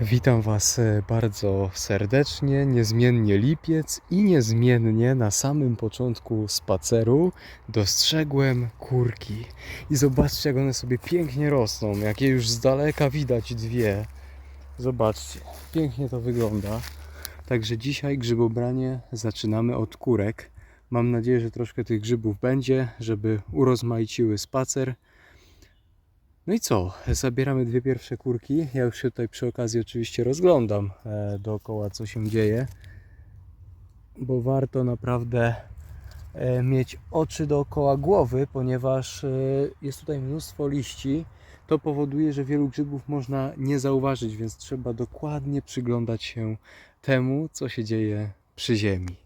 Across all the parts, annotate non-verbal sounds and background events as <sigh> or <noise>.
Witam Was e, bardzo serdecznie, niezmiennie lipiec i niezmiennie na samym początku spaceru dostrzegłem kurki. I zobaczcie, jak one sobie pięknie rosną, jakie już z daleka widać dwie. Zobaczcie, pięknie to wygląda. Także dzisiaj grzybobranie zaczynamy od kurek. Mam nadzieję, że troszkę tych grzybów będzie, żeby urozmaiciły spacer. No i co? Zabieramy dwie pierwsze kurki. Ja już się tutaj przy okazji oczywiście rozglądam e, dookoła, co się dzieje, bo warto naprawdę e, mieć oczy dookoła głowy, ponieważ e, jest tutaj mnóstwo liści. To powoduje, że wielu grzybów można nie zauważyć, więc trzeba dokładnie przyglądać się temu, co się dzieje przy ziemi.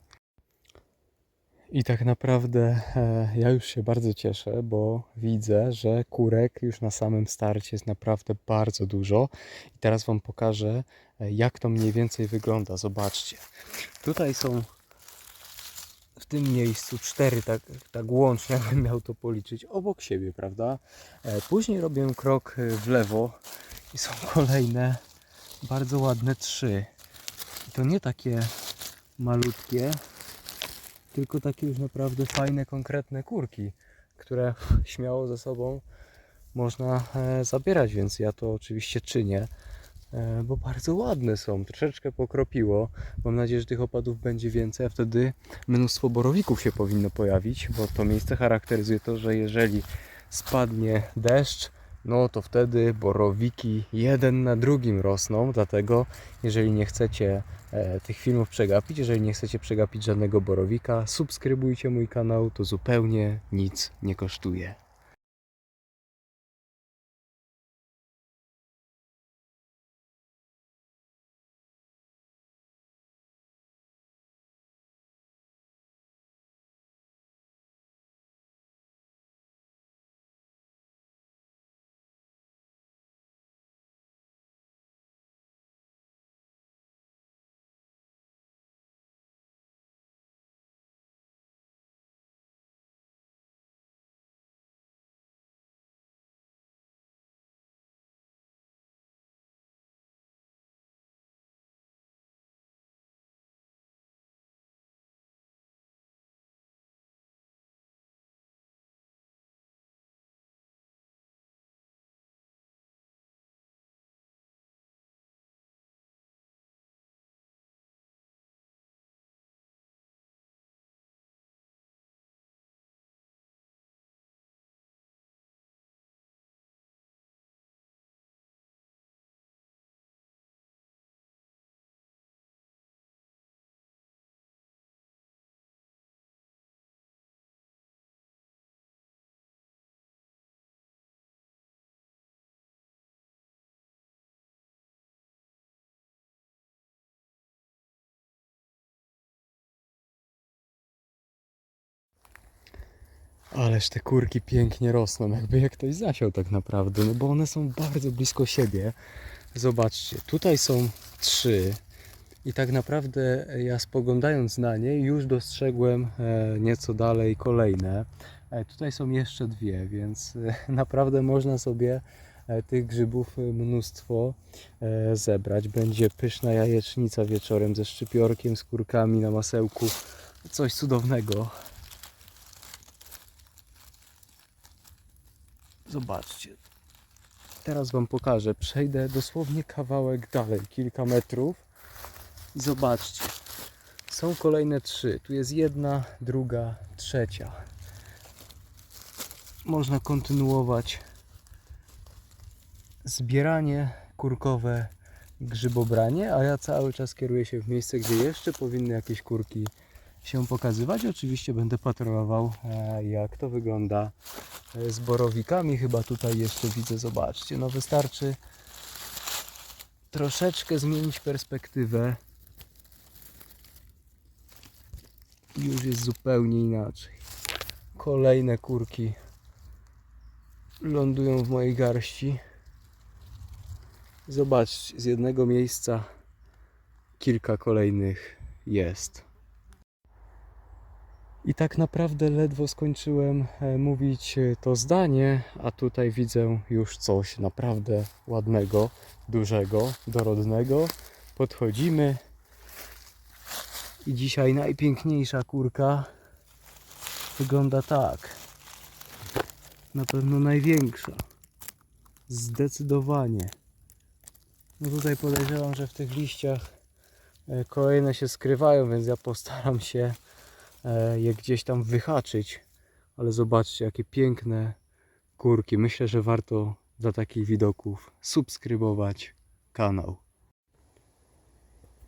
I tak naprawdę e, ja już się bardzo cieszę, bo widzę, że kurek już na samym starcie jest naprawdę bardzo dużo. I teraz Wam pokażę, e, jak to mniej więcej wygląda. Zobaczcie. Tutaj są w tym miejscu cztery, tak, tak łącznie, <laughs> jakbym miał to policzyć, obok siebie, prawda? E, Później robię krok w lewo i są <laughs> kolejne bardzo ładne trzy. I to nie takie malutkie, tylko takie już naprawdę fajne, konkretne kurki, które <laughs> śmiało ze sobą można e, zabierać, więc ja to oczywiście czynię, e, bo bardzo ładne są. Troszeczkę pokropiło. Mam nadzieję, że tych opadów będzie więcej, a wtedy mnóstwo borowików się powinno pojawić, bo to miejsce charakteryzuje to, że jeżeli spadnie deszcz, no to wtedy borowiki jeden na drugim rosną, dlatego jeżeli nie chcecie e, tych filmów przegapić, jeżeli nie chcecie przegapić żadnego borowika, subskrybujcie mój kanał, to zupełnie nic nie kosztuje. Ależ te kurki pięknie rosną, <laughs> jakby je ktoś zasiał tak naprawdę, no bo one są bardzo blisko siebie. Zobaczcie, tutaj są trzy i tak naprawdę ja spoglądając na nie już dostrzegłem e, nieco dalej kolejne. E, Tutaj są jeszcze dwie, więc e, <laughs> naprawdę można sobie e, tych grzybów e, mnóstwo e, zebrać. Będzie pyszna jajecznica wieczorem ze szczypiorkiem, z kurkami na masełku. Coś cudownego. Zobaczcie. Teraz Wam pokażę. Przejdę dosłownie kawałek dalej, kilka metrów. I zobaczcie. Są kolejne trzy. Tu jest jedna, druga, trzecia. Można kontynuować zbieranie kurkowe, grzybobranie, a ja cały czas kieruję się w miejsce, gdzie jeszcze powinny jakieś kurki się pokazywać. Oczywiście będę patrolował, e, jak to wygląda e, z borowikami. Chyba tutaj jeszcze widzę, zobaczcie. No wystarczy troszeczkę zmienić perspektywę. Już jest zupełnie inaczej. Kolejne kurki lądują w mojej garści. Zobaczcie, z jednego miejsca kilka kolejnych jest. I tak naprawdę ledwo skończyłem e, mówić e, to zdanie, a tutaj widzę już coś naprawdę ładnego, dużego, dorodnego. Podchodzimy i dzisiaj najpiękniejsza kurka wygląda tak. Na pewno największa. Zdecydowanie. No tutaj podejrzewam, że w tych liściach e, kolejne się skrywają, więc ja postaram się je gdzieś tam wyhaczyć. Ale zobaczcie, jakie piękne kurki. Myślę, że warto dla takich widoków subskrybować kanał.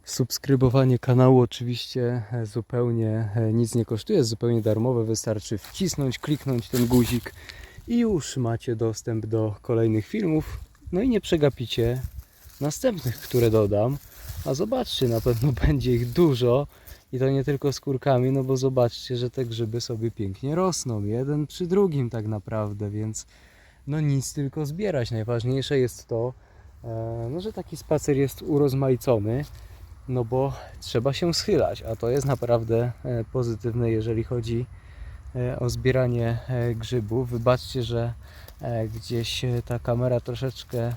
Subskrybowanie kanału oczywiście e, zupełnie e, nic nie kosztuje, jest zupełnie darmowe. Wystarczy wcisnąć, kliknąć ten guzik i już macie dostęp do kolejnych filmów. No i nie przegapicie następnych, które dodam. A zobaczcie, na pewno <laughs> będzie ich dużo i to nie tylko z kurkami, no bo zobaczcie, że te grzyby sobie pięknie rosną, jeden przy drugim tak naprawdę, więc no nic tylko zbierać. Najważniejsze jest to, e, no, że taki spacer jest urozmaicony, no bo trzeba się schylać, a to jest naprawdę e, pozytywne, jeżeli chodzi e, o zbieranie grzybów. Wybaczcie, że gdzieś ta kamera troszeczkę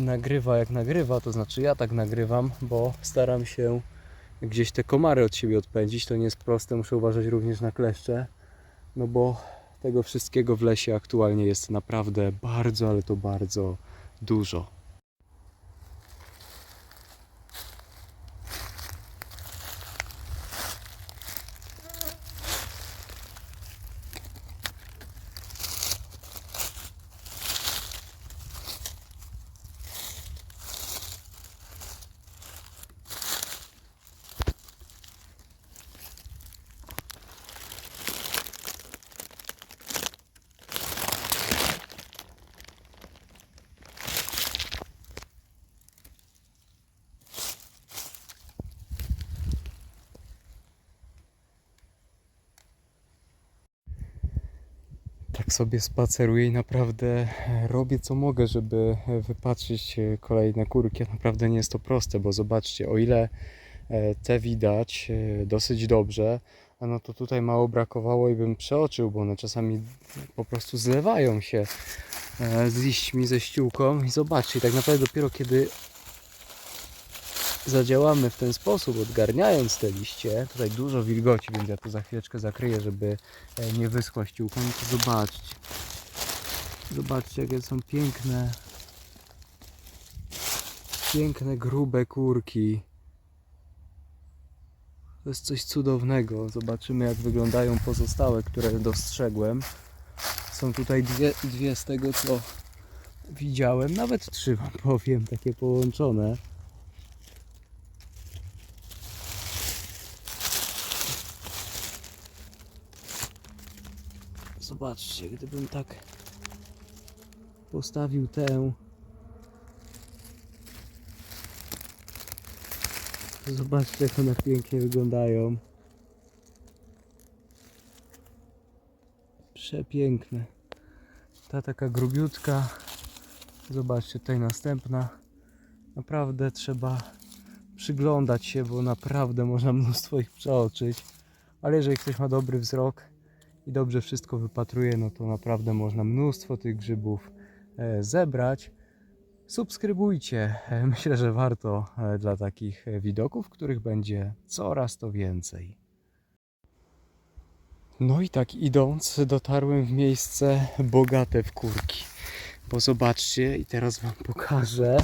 nagrywa jak nagrywa, to znaczy ja tak nagrywam, bo staram się gdzieś te komary od siebie odpędzić. To nie jest proste, muszę uważać również na kleszcze, no bo tego wszystkiego w lesie aktualnie jest naprawdę bardzo, ale to bardzo dużo. tak sobie spaceruję i naprawdę e, robię co mogę, żeby e, wypatrzyć e, kolejne kurki. Naprawdę nie jest to proste, bo zobaczcie, o ile te widać dosyć dobrze, no to tutaj mało brakowało i bym przeoczył, bo one czasami po prostu zlewają się z liśćmi, ze ściółką i zobaczcie, tak naprawdę dopiero kiedy zadziałamy w ten sposób, odgarniając te liście, tutaj dużo wilgoci, więc ja to za chwileczkę zakryję, żeby e, nie wyschła ściółką, zobaczcie. Zobaczcie, jakie są piękne, piękne, grube kurki. To jest coś cudownego. Zobaczymy, jak wyglądają pozostałe, które dostrzegłem. Są tutaj dwie, dwie z tego, co widziałem. Nawet trzy wam powiem, takie połączone. Zobaczcie, gdybym tak postawił tę. Zobaczcie, jak one pięknie wyglądają. Przepiękne. Ta taka grubiutka. Zobaczcie, tutaj następna. Naprawdę trzeba przyglądać się, bo naprawdę można mnóstwo ich przeoczyć. Ale jeżeli ktoś ma dobry wzrok, i dobrze wszystko wypatruje, no to naprawdę można mnóstwo tych grzybów e, zebrać. Subskrybujcie. E, Myślę, że warto e, dla takich widoków, których będzie coraz to więcej. No i tak idąc, dotarłem w miejsce bogate w kurki. Bo zobaczcie, i teraz Wam pokażę,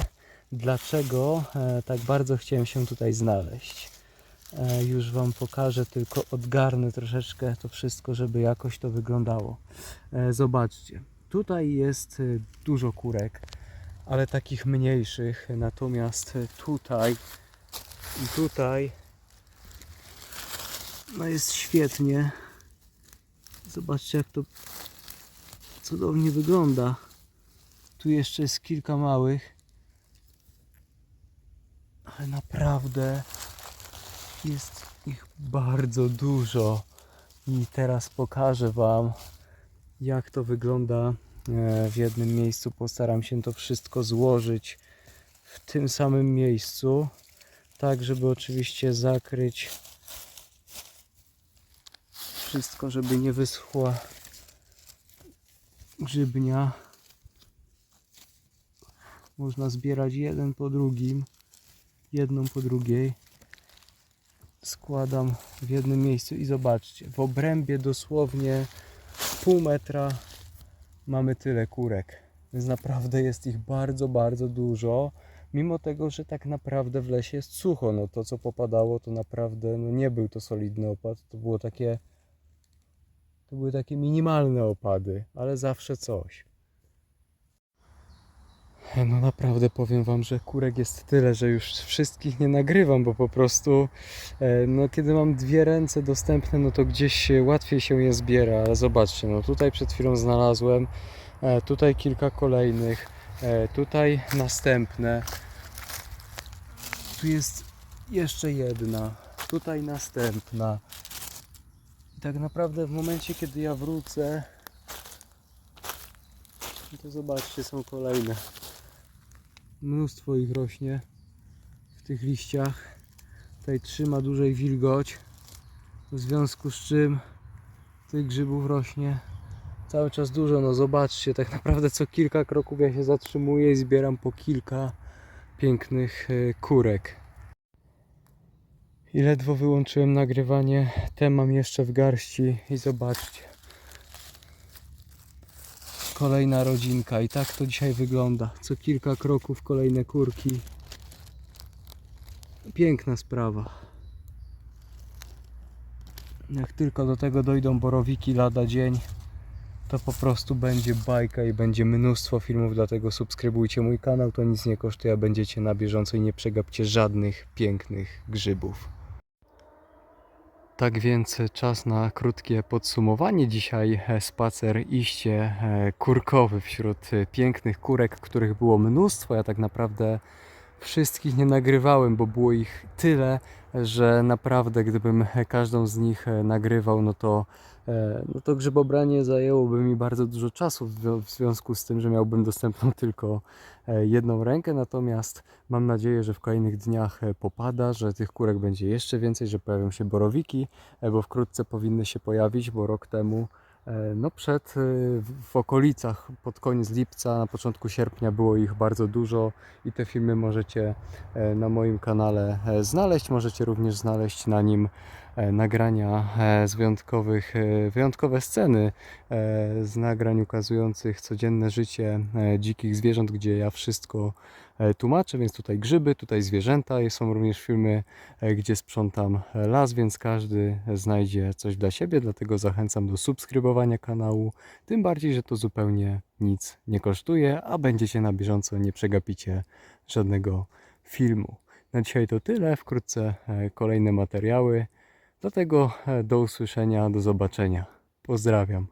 dlaczego tak bardzo chciałem się tutaj znaleźć. E, Już Wam pokażę, tylko odgarnę troszeczkę to wszystko, żeby jakoś to wyglądało. E, Zobaczcie, tutaj jest e, dużo kurek, ale takich mniejszych, natomiast tutaj i tutaj no jest świetnie. Zobaczcie jak to cudownie wygląda. Tu jeszcze jest kilka małych, ale naprawdę jest ich bardzo dużo. I teraz pokażę Wam, jak to wygląda e, w jednym miejscu. Postaram się to wszystko złożyć w tym samym miejscu, tak żeby oczywiście zakryć wszystko, żeby nie wyschła grzybnia. Można zbierać jeden po drugim, jedną po drugiej. Składam w jednym miejscu i zobaczcie, w obrębie dosłownie pół metra mamy tyle kurek. Więc naprawdę jest ich bardzo, bardzo dużo. Mimo tego, że tak naprawdę w lesie jest sucho, no to co popadało to naprawdę no nie był to solidny opad, to było takie to były takie minimalne opady, ale zawsze coś. No naprawdę powiem wam, że kurek jest tyle, że już wszystkich nie nagrywam, bo po prostu e, no kiedy mam dwie ręce dostępne, no to gdzieś łatwiej się je zbiera, ale zobaczcie, no tutaj przed chwilą znalazłem, e, tutaj kilka kolejnych, e, tutaj następne, tu jest jeszcze jedna, tutaj następna. I tak naprawdę w momencie, kiedy ja wrócę, no to zobaczcie, są kolejne. Mnóstwo ich rośnie w tych liściach. Tutaj trzyma dłużej wilgoć, w związku z czym tych grzybów rośnie cały czas dużo. No zobaczcie, tak naprawdę co kilka kroków ja się zatrzymuję i zbieram po kilka pięknych e, kurek. I ledwo wyłączyłem nagrywanie, te mam jeszcze w garści i zobaczcie. Kolejna rodzinka i tak to dzisiaj wygląda. Co kilka kroków kolejne kurki. Piękna sprawa. Jak tylko do tego dojdą borowiki lada dzień, to po prostu będzie bajka i będzie mnóstwo filmów, dlatego subskrybujcie mój kanał, to nic nie kosztuje, a będziecie na bieżąco i nie przegapcie żadnych pięknych grzybów. Tak więc czas na krótkie podsumowanie. Dzisiaj e, spacer iście e, kurkowy wśród e, pięknych kurek, których było mnóstwo. Ja tak naprawdę wszystkich nie nagrywałem, bo było ich tyle, że naprawdę gdybym każdą z nich e, nagrywał, no to, e, no to grzybobranie zajęłoby mi bardzo dużo czasu w zwią- w związku z tym, że miałbym dostępną <laughs> tylko e, jedną rękę. Natomiast mam nadzieję, że w kolejnych dniach popada, że tych kurek będzie jeszcze więcej, że pojawią się borowiki, bo wkrótce powinny się pojawić, bo rok temu no przed, e, w- okolicach, pod koniec lipca, na początku sierpnia było ich bardzo dużo i te filmy możecie e, na moim kanale e, znaleźć. Możecie również znaleźć na nim e, nagrania e, z wyjątkowych, e, wyjątkowe sceny e, z nagrań ukazujących codzienne życie e, dzikich zwierząt, gdzie ja wszystko e, tłumaczę, więc tutaj grzyby, tutaj zwierzęta. Są również filmy, e, gdzie sprzątam e, las, więc każdy znajdzie coś dla siebie, dlatego zachęcam do subskrybowania kanału. Tym bardziej, że to zupełnie nic nie kosztuje, a będziecie na bieżąco, nie przegapicie żadnego filmu. Na dzisiaj to tyle, wkrótce e, kolejne materiały. Dlatego e, do usłyszenia, do zobaczenia. Pozdrawiam.